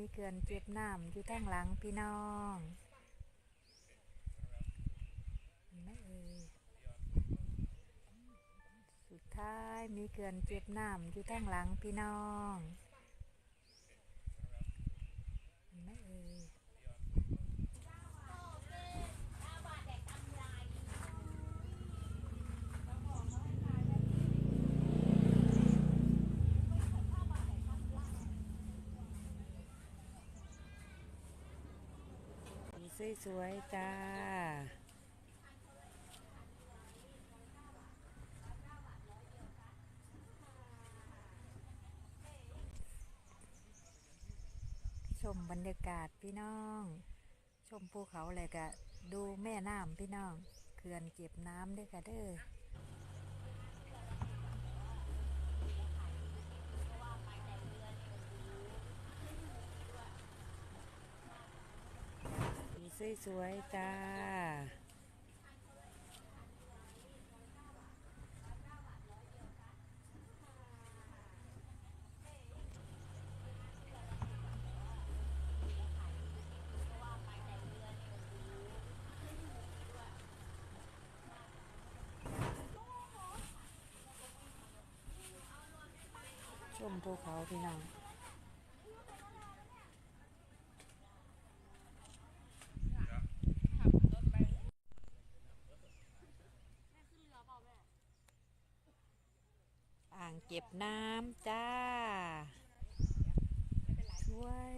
มีเกลือนเจ็บน้ำอยู่ทางหลังพี่น้องเห็นไม่เอ่ยสุดท้ายมีเกลือนเจ็บน้ำอยู่ทางหลังพี่น้องเห็นไหม่เอ่ย สวยๆจ้า ชมบรรยากาศพี่น้อง ชมภูเขาเลยกะ ดูแม่น้ำพี่น้อง เขื่อนเก็บน้ำด้วยกะเด้อ สวยๆจ้า ชมภูเขาพี่น้องางเก็บน้ำจ้าช่วย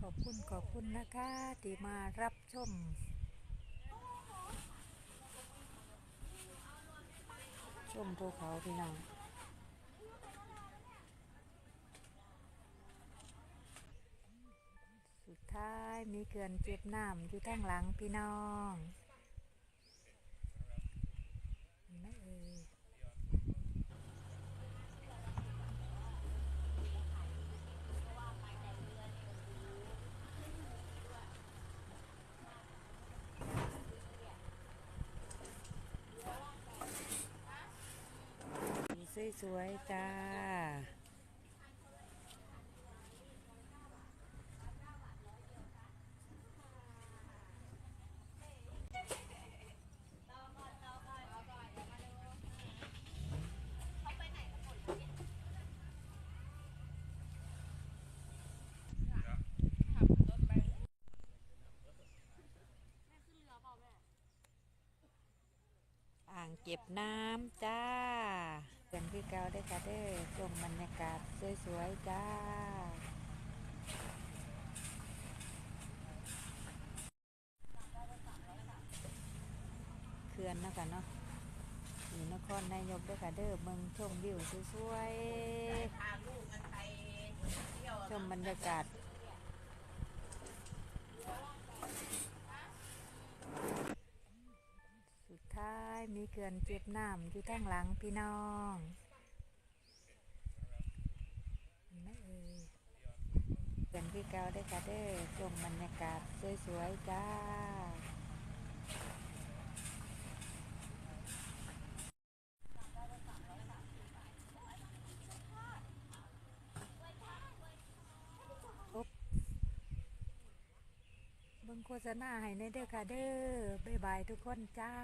ขอบคุณขอบคุณนะคะที่มารับชมชมภูเขาพี่น้องสุดท้ายมีเกลือนเจ็บน้ำอยู่ทางหลังพี่น้องเห็นไหม่เอ่ย สวยๆจ้า อ่างเก็บน้ำจ้า เป็นพี่เกาได้ค่ะเด้อชมบรรยากาศสวยๆจ้าเขื่อนนะคะเนาะอยู่นครนายกได้ค่ะเด้อเมืองชมวิวสวยๆชมบรรยากาศสุดท้ายมีเกลือนเจ็บน้ำอยู่ทางหลังพี่น้องเห็นไหม่เอ่ยเกลือนพี่เกาได้ค่ะเด้อชมบรรยากาศสวยๆจ้าเบิ่งโฆษณาให้ในเด้อค่ะเด้อบ๊ายบายทุกคนจ้า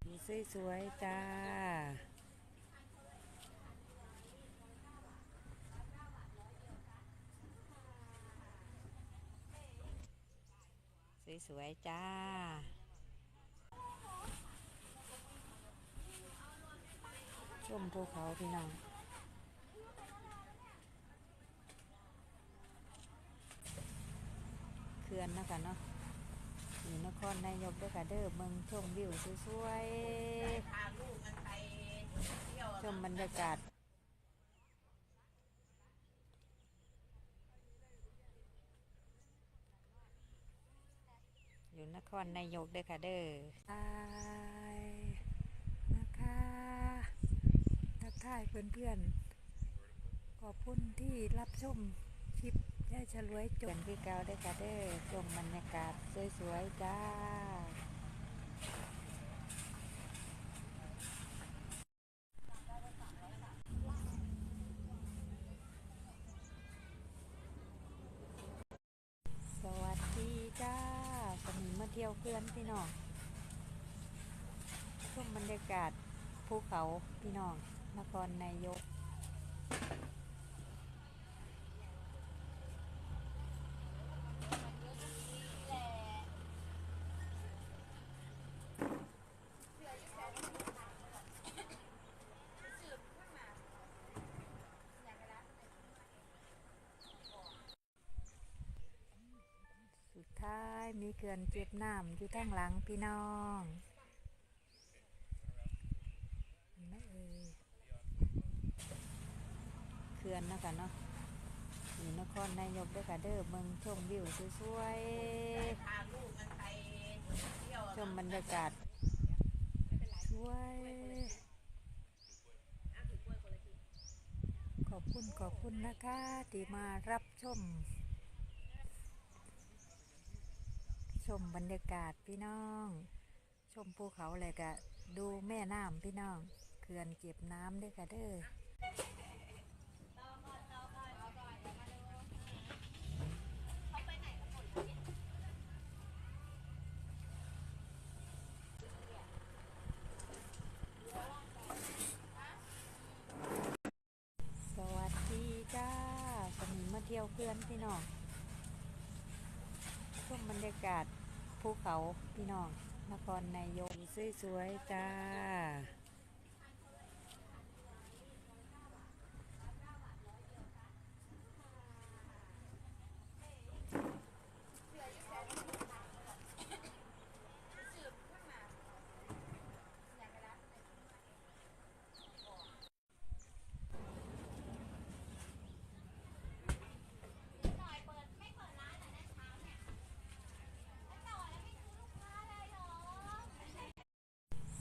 สีสวยๆจ้า สวยๆจ้า ชมภูเขาพี่น้องเขื่อนเนาะคะเนาะอยู่นครนายกด้วยค่ะเด้อเมืองชมวิวสวยๆชมบรรยากาศ อยู่นครนายกด้วยค่ะเด้อทายนะคะทักทายเพื่อนๆขอบคุณที่รับชมคลิปยายฉลวยจนพี่เกาได้วยค่ะเด้อชมบรรยากาศสวยๆจ้า ที่ยวเพื่อนพี่น้องชมบรรยากาศภูเขาพี่น้องนครนายก สุดท้ายมีเขื่อนเจ็บน้ำอยู่ทางหลังพี่น้องนไม่เอ่ยเขื่อนนาะคะเนาะอยู่นครนายกด้วยค่ะเด้อเมืองชมวิวสวยๆชมบรรยากาศสวยขอบคุณขอบคุณนะคะที่มารับชม ชมบรรยากาศพี่น้อง ชมภูเขาเลยกะ ดูแม่น้ำพี่น้องเขื่อนเก็บน้ำด้วยค่ะเด้อสวัสดีจ้าสมิงมาเที่ยวเพื่อนพี่น้อง รรยากาศภูเขาพี่น้องนครนายกสวยๆจ้า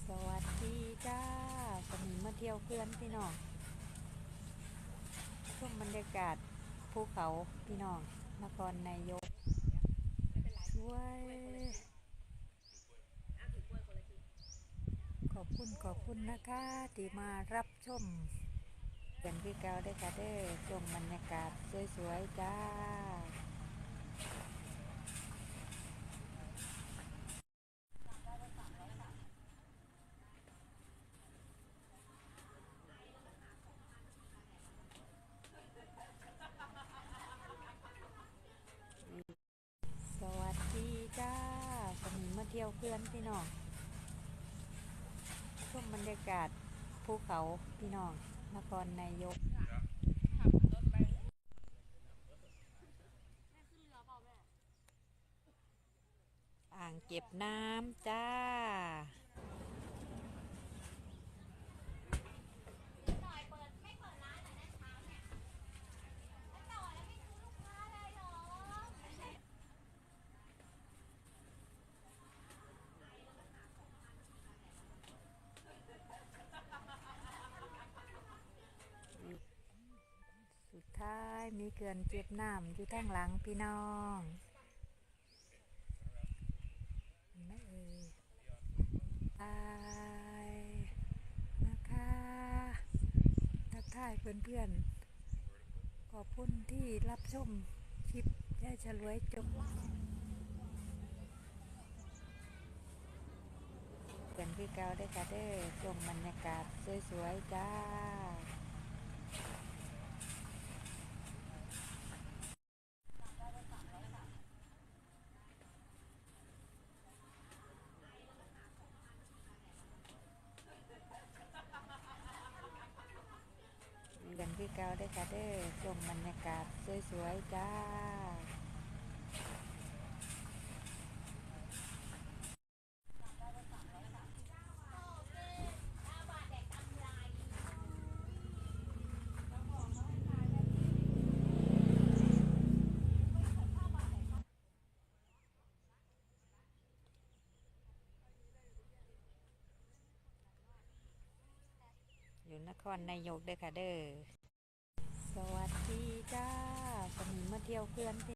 สวัสดีจ้าสมิงมาเที่ ยวเพื่อนพี่น้องชมบรรยากาศภูเขาพี่น้องนครนายกสวย ขอบคุณขอบคุณนะคะที่มารับชมเป็นพี่เกาได้ค่ะเด้อชมบรรยากาศสวยๆจ้า สวัสดีจ้าสมิงมาเที่ยวเพื่อนพี่น้องชมบรรยากาศภูเขาพี่น้องนครนายกอ่างเก็บน้ำจ้า สุดท้าย มีเขื่อนเจ็บน้ำอยู่ทางหลังพี่น้องเห็นไม่เอ่ยตายนะคะทักทายเพื่อนๆ ขอบคุณที่รับชมคลิปยาฉลวยจบกันพี่เกาได้ค่ะเด้อชมบรรยากาศสวยๆ จ้า กันคือ เก่าได้ค่ะเด้อชมบรรยากาศสวยๆจ้าอยู่นครนายกเด้อค่ะเด้อ สวัสดีจ้าสมิมาเที่ยวเพื่อนพี่